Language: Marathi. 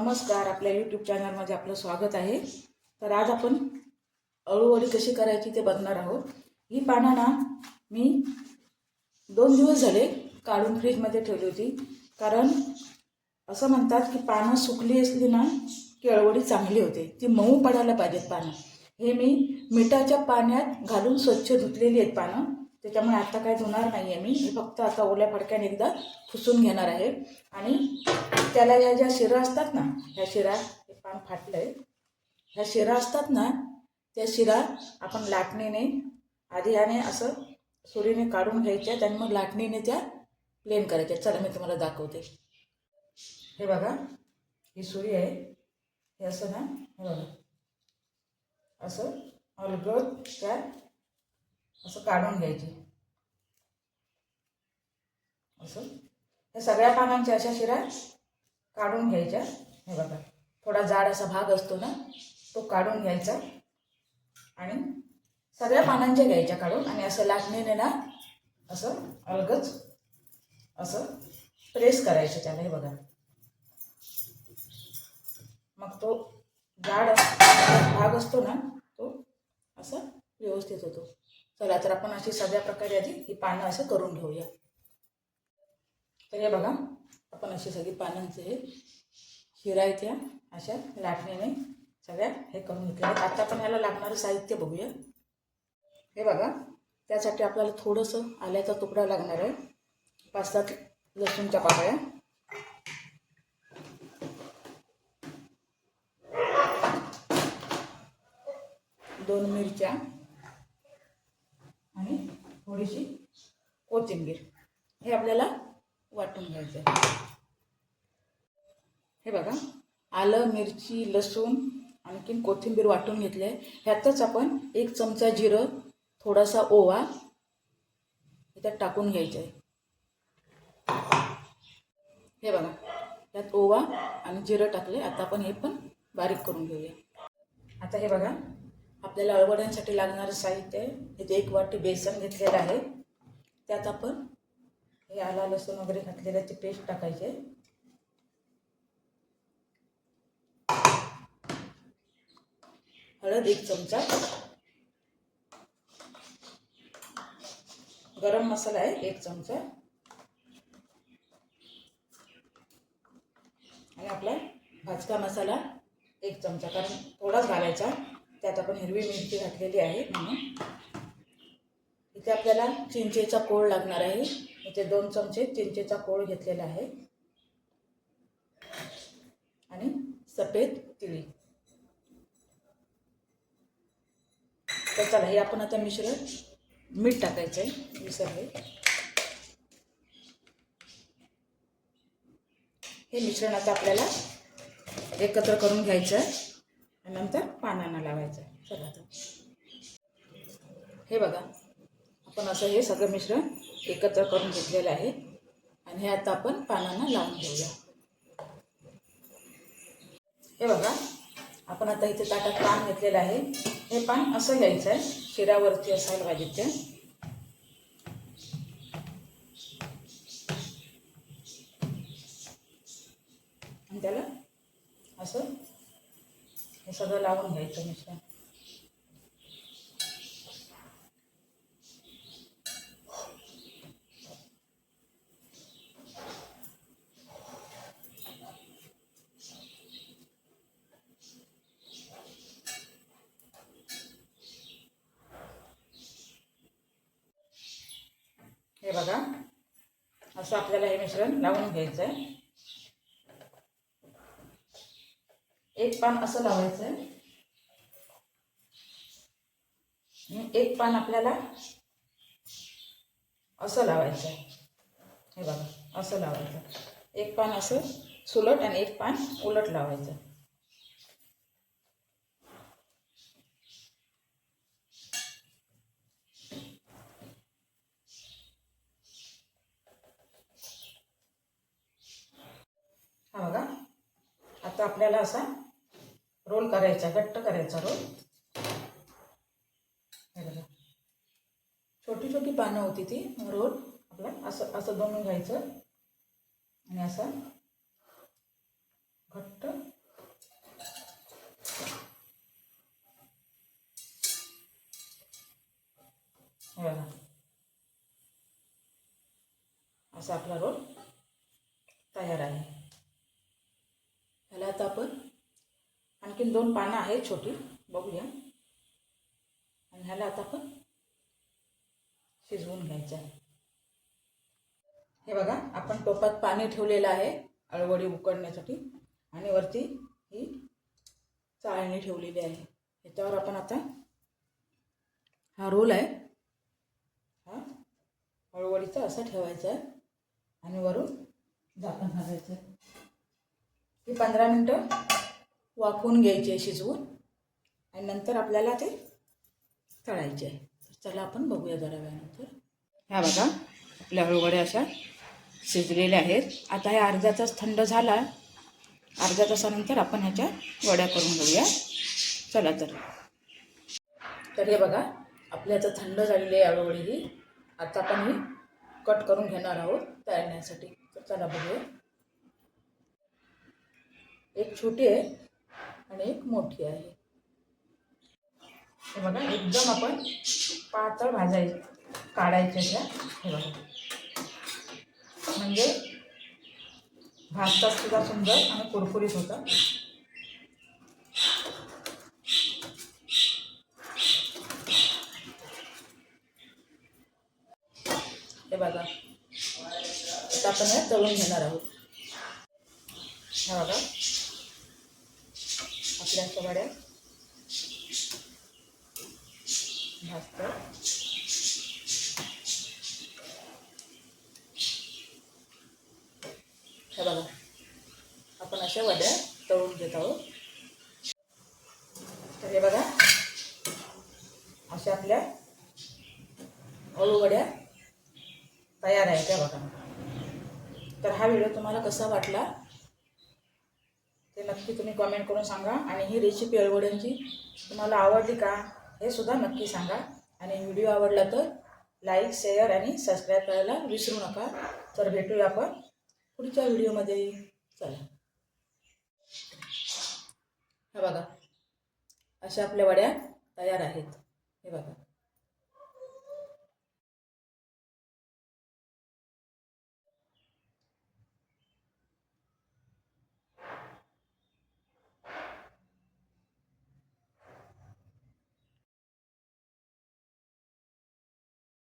नमस्कार आपल्या यूट्यूब चॅनलमध्ये आपलं स्वागत आहे. तर आज आपण अळूवडी कशी करायची ते बघणार आहोत. ही पानं ना मी दोन दिवस झाले काढून फ्रीजमध्ये ठेवली होती. कारण असं म्हणतात की पानं सुकली असली ना की अळवडी चांगली होते. ती मऊ पडायला पाहिजेत पानं. हे मी मिठाच्या पाण्यात घालून स्वच्छ धुतलेली आहेत पानं. त्याच्यामुळे आता काय धुणार नाही आहे मी फक्त आता ओल्या फडक्याने एकदा पुसून घेणार आहे. आणि त्याला ह्या ज्या शिरा असतात ना ह्या शिरा हे पान फाटलं आहे ह्या शिरा असतात ना त्या शिरा आपण लाटणीने आधी याने असं सुरीने काढून घ्यायच्या आणि मग लाटणीने त्या प्लेन करायच्या. चला मी तुम्हाला दाखवते. हे बघा ही सुरी आहे. हे असं ना हे बघा. असं अलगद त्या असं काढून घ्यायची. असं. या सगळ्या पानांच्या अशा शिरा काढून घ्यायच्या. हे बघा थोडा जाड असा भाग असतो ना तो काढून घ्यायचा. आणि सगळ्या पानांच्या घ्यायच्या काढून आणि असं लाटणीने ना असं अलगच असं प्रेस करायचं त्याला हे बघा. मग तो जाड भाग असतो ना तो असा व्यवस्थित होतो. चला तर आपण अशी सगळ्या प्रकारे आधी ही पानं असं करून घेऊया. तर हे बघा आपण अशी सगळी पानांचे हे शिरायच्या अशा लाटणीने सगळ्या हे करून घेतल्या आता आपण याला लागणारं साहित्य बघूया. हे बघा त्यासाठी आपल्याला थोडंसं आल्याचा तुकडा लागणार आहे. पाच सात लसूणच्या पाकळ्या. दोन मिरच्या. आणि थोडीशी कोथिंबीर. हे आपल्याला वाटून घ्यायचं आहे. हे बघा आलं मिरची लसूण आणखीन कोथिंबीर वाटून घेतली आहे. ह्यातच आपण एक चमचा जिरं थोडासा ओवा ह्याच्यात टाकून घ्यायचं आहे. हे बघा त्यात ओवा आणि जिरं टाकले. आता आपण हे पण बारीक करून घेऊया. आता हे बघा आपल्याला अळवड्यांसाठी लागणारं साहित्य आहे. इथे एक वाटी बेसन घेतलेलं आहे. त्यात आपण हे आला लसूण वगैरे घातलेलं ते पेस्ट टाकायचे हळद एक चमचा. गरम मसाला आहे एक चमचा. आणि आपला भाजका मसाला एक चमचा. कारण थोडाच घालायचा. त्यात आपण हिरवी मिरची घातलेली आहे. म्हणून इथे आपल्याला चिंचेचा कोळ लागणार आहे. इथे दोन चमचे चिंचेचा कोळ घेतलेला आहे. आणि सफेद तिळी. तर चला हे आपण आता मिश्रण मीठ टाकायचं आहे. विसरले हे मिश्रण आता आपल्याला एकत्र करून घ्यायचं आहे नंतर पानांना लावायचं. आहे चला तर. हे बघा आपण असं हे सगळं मिश्रण एकत्र करून घेतलेलं आहे. आणि हे आता आपण पानांना लावून घेऊया. हे बघा आपण आता इथे ताटात पान घेतलेलं आहे. हे पान असं घ्यायचं आहे शिरावरती असायला पाहिजे ते. आणि त्याला हे सगळं लावून घ्यायचं मिश्रण हे बघा असं आपल्याला हे मिश्रण लावून घ्यायचं आहे एक पान असं लावायचं आहे. एक पान आपल्याला असं लावायचं आहे. हे बघा असं लावायचं एक पान असं सुलट आणि एक पान उलट लावायचं हा बघा आता आपल्याला असा रोल करायचा घट्ट करायचा रोल. छोटी छोटी पानं होती ती रोल. आपला असं असं बनवून घ्यायचं. आणि असा घट्ट. असा आपला रोल तयार आहे. त्याला आता आपण आणखीन दोन पानं आहेत छोटी. बघूया. आणि ह्याला आता आपण शिजवून घ्यायचं आहे. हे बघा आपण टोपात पाणी ठेवलेलं आहे अळवडी उकडण्यासाठी. आणि वरती ही चाळणी ठेवलेली आहे. ह्याच्यावर आपण आता हा रोल आहे. हा अळवडीचा असा ठेवायचा आहे. आणि वरून झाकण घालायचं आहे. ही पंधरा मिनटं वाफवून घ्यायची आहे शिजवून आणि नंतर आपल्याला ते तळायचे आहे. चला आपण बघूया जरा वेळानंतर. ह्या बघा आपल्या हळूवड्या अशा शिजलेल्या आहेत. आता हे अर्धा तास थंड झाला अर्ध्या तासानंतर आपण ह्याच्या वड्या करून घेऊया. चला तर. तर हे बघा आपल्या आता थंड झालेली आहे हळूवडी ही. आता आपण ही कट करून घेणार आहोत तळण्यासाठी. तर चला बघूया. एक छोटी आहे. आणि एक मोठी आहे. हे बघा एकदम आपण पातळ भाजाय काढायच्या त्या. हे बघा. म्हणजे भाजता सुद्धा सुंदर आणि कुरकुरीत होतं. हे बघा. आता आपण हे तळून घेणार आहोत. हे बघा. आपल्या वड्या भाजतात हे बघा आपण अशा वड्या तळून घेत आहोत. तर हे बघा अशा आपल्या अळूवड्या तयार आहे त्या बघा. तर हा व्हिडिओ तुम्हाला कसा वाटला ते नक्की तुम्ही कमेंट करून सांगा. आणि ही रेसिपी अळवड्यांची तुम्हाला आवडली का हे सुद्धा नक्की सांगा. आणि व्हिडिओ आवडला तर लाईक शेअर आणि सबस्क्राईब करायला विसरू नका. तर भेटूया आपण पुढच्या व्हिडिओमध्ये चला. हे बघा. अशा आपल्या वड्या तयार आहेत. हे बघा.